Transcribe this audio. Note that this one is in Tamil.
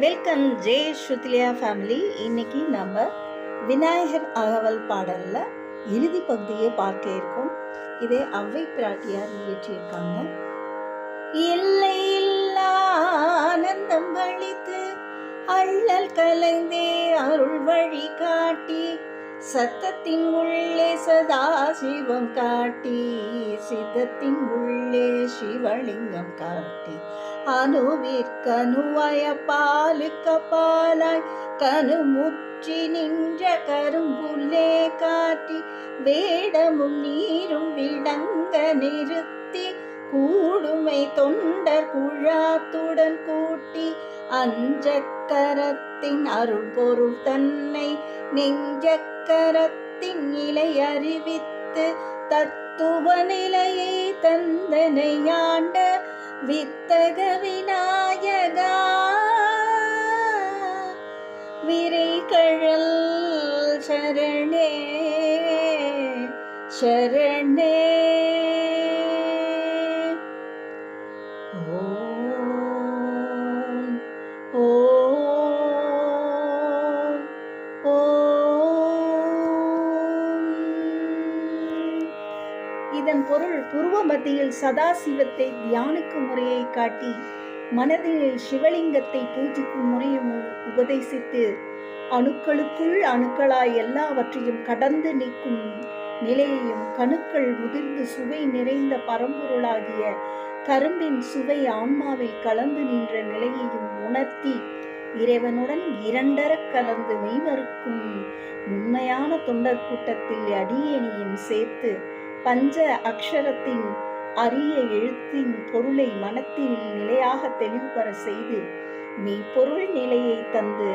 வெல்கம் ஜெய் ஸ்ருத்லியா ஃபேமிலி இன்னைக்கு நம்ம விநாயகர் அகவல் பாடலில் இறுதி பகுதியை பார்க்க இருக்கோம். இதை அவ்வை பிராட்டியார் இயற்றியிருக்காங்க. இல்லை இல்லா ஆனந்தம் வழித்து அள்ளல் கலைந்தே அருள் வழி காட்டி சத்தத்திங்குள்ளே சதா சிவம் காட்டி சித்தத்திங்குள்ளே சிவலிங்கம் காட்டி. அணுவிற்கணுவாய பாலுக்க பாலாய் கனு முற்றி நின்ற கரும்புள்ளே காட்டி வேடமும் நீரும் விளங்க நிறுத்தி கூடுமை தொண்டர் குழாத்துடன் கூட்டி அஞ்சக்கரத்தின் அருள் பொருள் தன்னை நெஞ்சக்கரத்தின் நிலை அறிவித்து தத்துவ நிலையை தந்தனை ஆண்ட வித்தக விநாயகா விரைகழல் சரணே சரணே. ஓம் இதன் பொருள் புருவ மத்தியில் சதாசிவத்தை தியானிக்கும் முறையை காட்டி மனதில் சிவலிங்கத்தை பூஜிக்கும் முறையும் உபதேசித்து அணுக்களுக்குள் அணுக்களாய் எல்லாவற்றையும் கடந்து நீக்கும் நிலையையும் கணுக்கள் முதிர்ந்து சுவை நிறைந்த பரம்பொருளாகிய கரும்பின் சுவை ஆன்மாவில் கலந்து நின்ற நிலையையும் உணர்த்தி இறைவனுடன் இரண்டர கலந்து மெய்மறுக்கும் உண்மையான தொண்டர் கூட்டத்தில் அடியணியும் சேர்த்து பஞ்ச அக்ஷரத்தின் அரிய எழுத்தின் பொருளை மனத்தில் நிலையாக தெளிவுபெற செய்து மெய்ப்பொருள் நிலையை தந்து